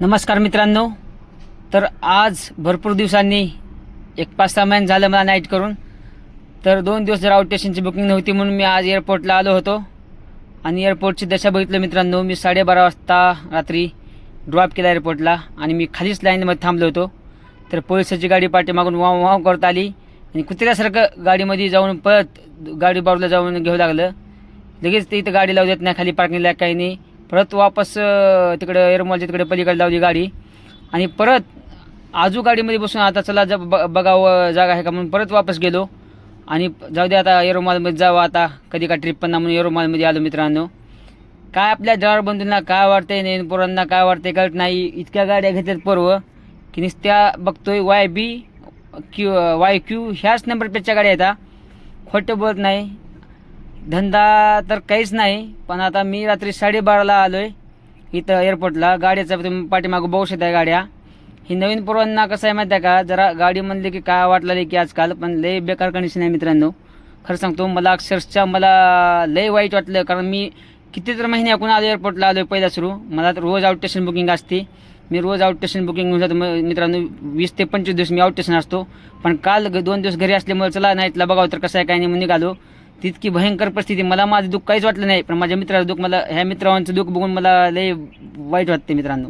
नमस्कार मित्रांनो. तर आज भरपूर दिवसांनी एक पाच सहा महिने झालं मला नाईट करून. तर दोन दिवस जर आउट स्टेशनची बुकिंग नव्हती म्हणून मी आज एअरपोर्टला आलो होतो. आणि एअरपोर्टची दशा बघितलं मित्रांनो मी साडेबारा वाजता रात्री ड्रॉप केला एअरपोर्टला आणि मी खालीच लाईनमध्ये थांबलो होतो. तर पोलिसाची गाडी पाठीमागून वाव वाव करत आली. आणि कुत्र्यासारखं गाडीमध्ये जाऊन परत गाडी बाजूला जाऊन घेऊ लागलं. लगेच ते इथं गाडी लावू देत नाही खाली पार्किंगला काही नाही. परत वापस तिकडं एरमॉलच्या तिकडे पलीकडे लावली गाडी. आणि परत आजू गाडीमध्ये बसून आता चला ज ब बघावं जागा आहे का म्हणून परत वापस गेलो. आणि जाऊ दे आता एरोमॉलमध्ये जावं आता. कधी का ट्रिप पण ना म्हणून एरोमॉलमध्ये आलो मित्रांनो. काय आपल्या ड्रायव्हर बंधूंना काय वाटतंय नवीन पोरांना काय वाटतंय कळत नाही. इतक्या गाड्या घेतात पर्व की नुसत्या बघतोय Y B Q Y Q ह्याच नंबर प्लेटच्या गाड्या येतात खोटं बोलत नाही. धंदा तर काहीच नाही पण आता मी रात्री साडेबाराला आलो आहे इथं एअरपोर्टला गाड्याचा तुम्ही पाठीमागं बघू शकता गाड्या. ही नवीन पोरांना कसं आहे माहिती आहे का? जरा गाडी म्हणली की काय वाटलं की आजकाल पण लय बेकार कंडिशन आहे मित्रांनो. खरं सांगतो मला अक्षरशः मला लय वाईट वाटलं कारण मी किती तर महिने आपण आलो एअरपोर्टला आलो आहे पहिला सुरू. मला तर रोज आउट स्टेशन बुकिंग असते. मी रोज आउट स्टेशन बुकिंग घेऊन जातो. मित्रांनो वीस ते पंचवीस दिवस मी आउट स्टेशन असतो. पण काल ग- दोन दिवस घरी असल्यामुळे चला नाईटला बघावं तर कसं आहे काय नाही म्हणून निघालो. तितकी भयंकर परिस्थिती. मला माझं दुःख काहीच वाटलं नाही पण माझ्या मित्राचं दुःख मला ह्या मित्रांचं दुःख बघून मला लय वाईट वाटते मित्रांनो.